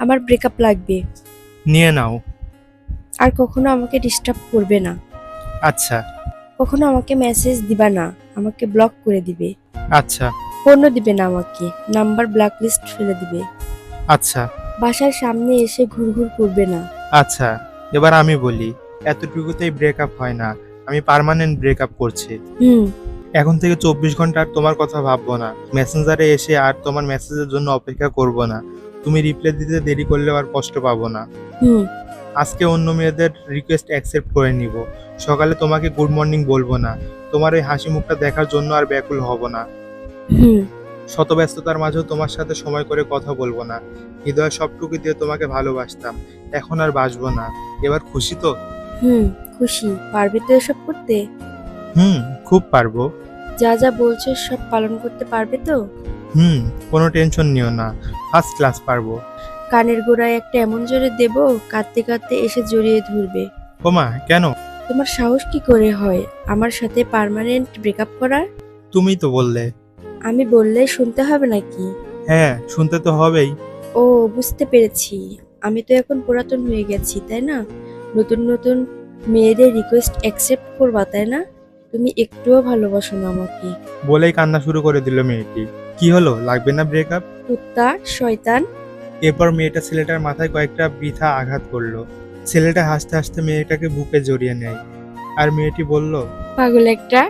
আমার ব্রেকআপ লাগবে। নিয়ে নাও। আর কখনো আমাকে ডিস্টার্ব করবে না। আচ্ছা। কখনো আমাকে মেসেজ দিবা না। আমাকে ব্লক করে দিবে। আচ্ছা। ফোনও দিবে না আমাকে। নাম্বার ব্ল্যাক লিস্ট ফেলে দিবে। আচ্ছা। বাসার সামনে এসে ঘুরঘুর করবে না। আচ্ছা। এবার আমি বলি এতটুকুতেই ব্রেকআপ হয় না। আমি পার্মানেন্ট ব্রেকআপ করছি। হুম। এখন থেকে চব্বিশ ঘণ্টা আর তোমার কথা ভাববো না। মেসেঞ্জারে এসে আর তোমার মেসেজের জন্য অপেক্ষা করব না। তুমি রিপ্লাই দিতে দেরি করলেও আর কষ্ট পাবো না। হুম। আজকে অন্য মেয়েদের রিকোয়েস্ট অ্যাকসেপ্ট করে নিব। সকালে তোমাকে গুড মর্নিং বলব না। তোমার ওই হাসি মুখটা দেখার জন্য আর ব্যাকুল হব না। হুম। শত ব্যস্ততার মাঝেও তোমার সাথে সময় করে কথা বলব না। হৃদয় সবটুকু দিয়ে তোমাকে ভালোবাসতাম। এখন আর বাসবো না। এবার খুশি তো? হুম খুশি। পারবে তো এসব করতে? হুম খুব পারব। যা যা বলছো সব পালন করতে পারবে তো? হুম কোনো টেনশন নিও না। ফার্স্ট ক্লাস পারব। কানের গোড়ায় একটা এমন জোরে দেব কাঁদতে কাঁদতে এসে জড়িয়ে ধরবে। ওমা কেন? তোমার সাহস কি করে হয়? আমার সাথে পার্মানেন্ট ব্রেকআপ করার? তুমি তো বললে। আমি বললে শুনতে হবে নাকি? হ্যাঁ শুনতে তো হবেই। ও বুঝতে পেরেছি। আমি তো এখন পুরাতন হয়ে গেছি তাই না? নতুন নতুন মেয়েদের রিকোয়েস্ট অ্যাকসেপ্ট করবা তাই না? তুমি একটুও ভালোবাসো না আমাকে। বলেই কান্না শুরু করে দিল মেয়েটি। কি হলো? লাগবে না ব্রেকআপ কুত্তা শয়তান। এরপর মেয়েটা ছেলেটার মাথায় কয়েকটা বৃথা আঘাত করল। ছেলেটা হাসতে হাসতে মেয়েটাকে বুকে জড়িয়ে নেয়। আর মেয়েটি বলল পাগল একটা